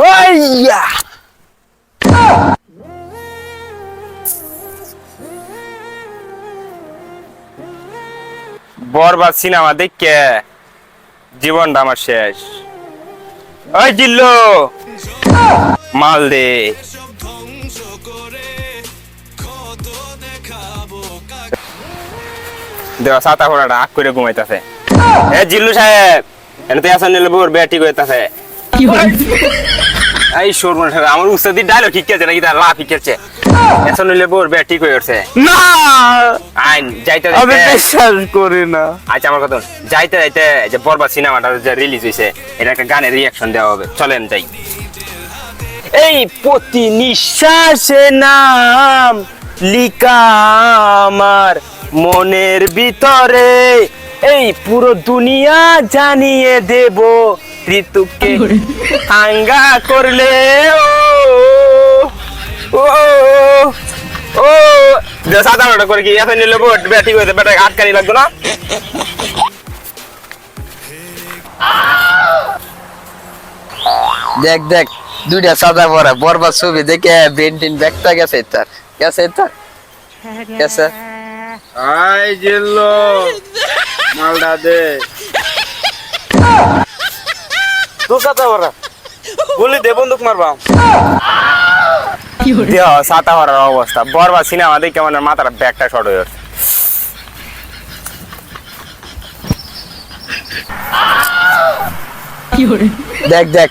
ওইয়া বরবাদ cinema দেখে জীবনটা আমার শেষ। ওই জিল্লো! মাল দে। দেওয়া সাতা ফোড়াটা আগ করে ঘুমাইতেছে। এ জিল্লু সাহেব, এনে তো আসন নিলে বোর ব্যাটি করতেছে এই আমার উস্তাদি ডায়লগ ঠিক আছে নাকি তার লাভ ঠিক আছে? এখন নিলে বোর ব্যাটি করে উঠছে। না! আইন যাইতে আমি বিশ্বাস করি না। আচ্ছা আমার কথা যাইতে যাইতে যে বরবাদ সিনেমাটা যে রিলিজ হয়েছে এটা একটা গানের রিয়াকশন দেওয়া হবে। চলেন যাই। এই প্রতি নিঃশ্বাসে নাম লিকা আমার মনের ভিতরে। এই পুরো দুনিয়া জানিয়ে দেব। ঋতুকে হাঙ্গা করলে ও ও ও যে সাধারণত করে কি এখন নিলে ব্যাটিং হয়েছে ব্যাটা আটকানি লাগতো না? দেখ দেখ দুইটা সাদা পরা বরবাদ ছবি দেখে বেন্টিন ব্যাগটা গেছে তার গেছে তার গেছে? আই জিল্লো। মালটা দে। তো সাদা পরা দে বন্দুক মারবা। দেহ সাতা হরার অবস্থা। বরবাদ সিনেমা দেখে আমার মাথার ব্যাগটা শর্ট হয়ে যাচ্ছে। দেখ দেখ।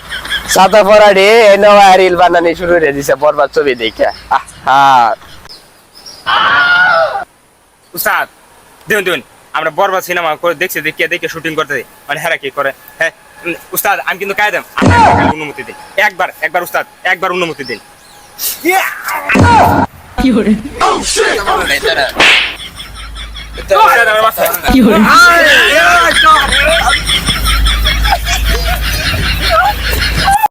সাদা পরা রে নয়া রিল বানানি শুরু করে দিছে বরবাদ ছবি দেখে। হ্যাঁ উস্তাদ দেখুন দেখুন আমরা বরবাদ সিনেমা করে দেখছি দেখে দেখে শুটিং করতে মানে হ্যাঁ কি করে? হ্যাঁ উস্তাদ আমি কিন্তু কায়দাম। অনুমতি দিন একবার একবার উস্তাদ একবার অনুমতি দিন কি মাথায়-